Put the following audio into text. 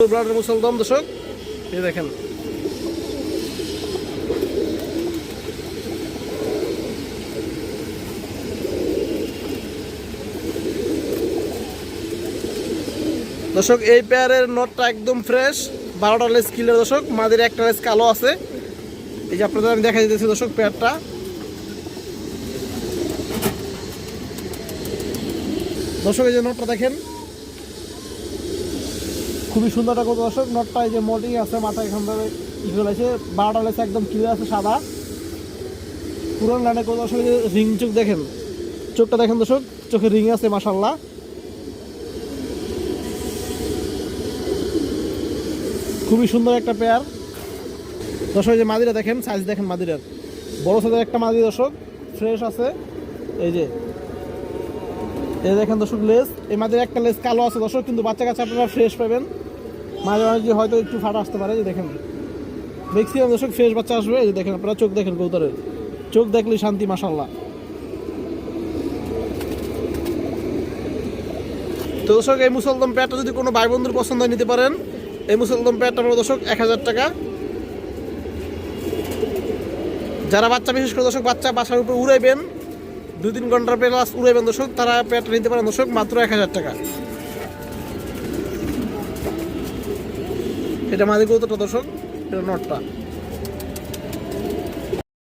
ব্লাডের মুসলদম দর্শক। এই দেখেন। দর্শক, এই পেয়ারের নটটা একদম ফ্রেশ বারোটা লেস কিলের দর্শক। মাদের একটা লেস কালো আছে। এই যে আপনাদের আমি দেখা দিতেছি, দর্শক পেয়ারটা দর্শক, এই যে নটটা দেখেন। খুবই সুন্দর একটা কত দর্শক নটটা এই যে মোটিং আছে মাথা এখান থেকে ই করে আছে বারোটা লেছে একদম ক্লিয়ার আছে, সাদা। পুরান লাইনে কত দর্শক রিং চোখ দেখেন। চোখটা দেখেন দর্শক, চোখে রিং আছে মাসাল্লাহ খুবই সুন্দর একটা পেয়ার দর্শক যে মাদিরা দেখেন সাইজ দেখেন মাদিরার। বড় সাইজের একটা মাদি দর্শক ফ্রেশ আছে। এই যে এই দেখেন দর্শক, লেস, এই মাঝে একটা লেস কালো আছে দর্শক, কিন্তু বাচ্চা কাছে আপনারা ফ্রেশ পাবেন। মাঝে মাঝে হয়তো একটু ফাটা আসতে পারে যে দেখেন। ম্যাক্সিমাম দর্শক ফ্রেশ বাচ্চা আসবে যে দেখেন আপনারা চোখ দেখেন কৌতরের চোখ দেখলেই শান্তি মাসাল্লাহ তো দর্শক, এই মুসলদম প্যাডটা যদি কোনো ভাই বন্ধুর পছন্দ নিতে পারেন, এই মুসলদম প্যাডটা পড়বে দর্শক, এক হাজার টাকা। যারা বাচ্চা, বিশেষ করে দর্শক, বাচ্চা বাসার উপর উড়াইবেন দুই তিন ঘণ্টার প্লাস উড়াইবেন দর্শক তারা পেট নিতে পারেন দর্শক মাত্র এক হাজার টাকা। এটা মাদি দর্শক, এটা নটটা।